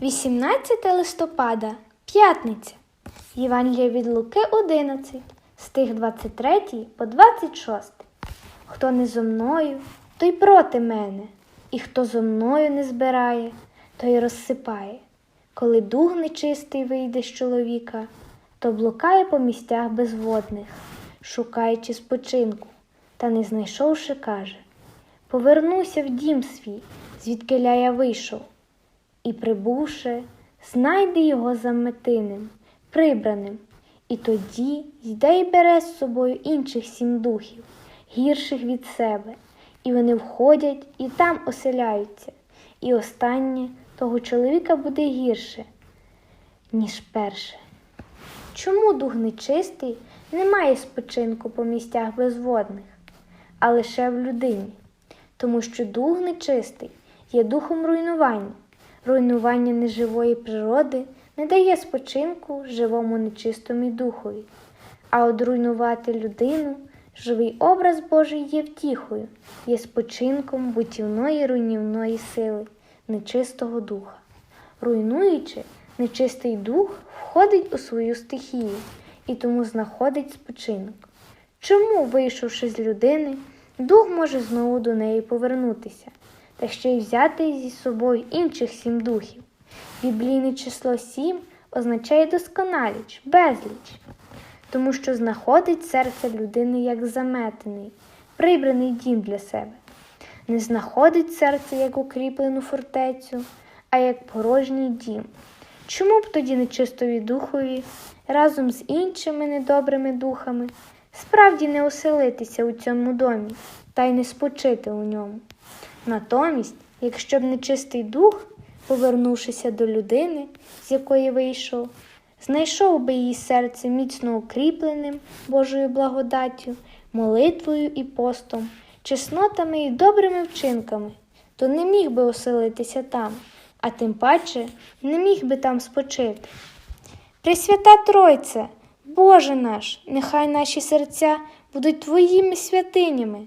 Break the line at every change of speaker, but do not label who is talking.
18 листопада, п'ятниця. Євангелія від Луки 11, стих 23 по 26. Хто не зо мною, той проти мене, і хто зо мною не збирає, той розсипає. Коли дух нечистий вийде з чоловіка, то блукає по місцях безводних, шукаючи спочинку, та не знайшовши, каже Повернуся в дім свій, звідкиля я вийшов, і, прибувши, знайде його заметиним, прибраним, і тоді йде й бере з собою інших сім духів, гірших від себе, і вони входять і там оселяються, і останнє того чоловіка буде гірше, ніж перше. Чому дух нечистий не має спочинку по місцях безводних, а лише в людині? Тому що дух нечистий є духом руйнування. Руйнування неживої природи не дає спочинку живому нечистому духові. А от руйнувати людину, живий образ Божий є втіхою, є спочинком бутівної руйнівної сили, нечистого духа. Руйнуючи, нечистий дух входить у свою стихію і тому знаходить спочинок. Чому, вийшовши з людини, дух може знову до неї повернутися, та ще й взяти зі собою інших сім духів? Біблійне число сім означає досконаліч, безліч, тому що знаходить серце людини як заметений, прибраний дім для себе, не знаходить серце як укріплену фортецю, а як порожній дім. Чому б тоді нечистові духові разом з іншими недобрими духами справді не оселитися у цьому домі та й не спочити у ньому? Натомість, якщо б нечистий дух, повернувшися до людини, з якої вийшов, знайшов би її серце міцно укріпленим Божою благодаттю, молитвою і постом, чеснотами і добрими вчинками, то не міг би оселитися там, а тим паче не міг би там спочити. Пресвята Тройце, Боже наш, нехай наші серця будуть Твоїми святинями.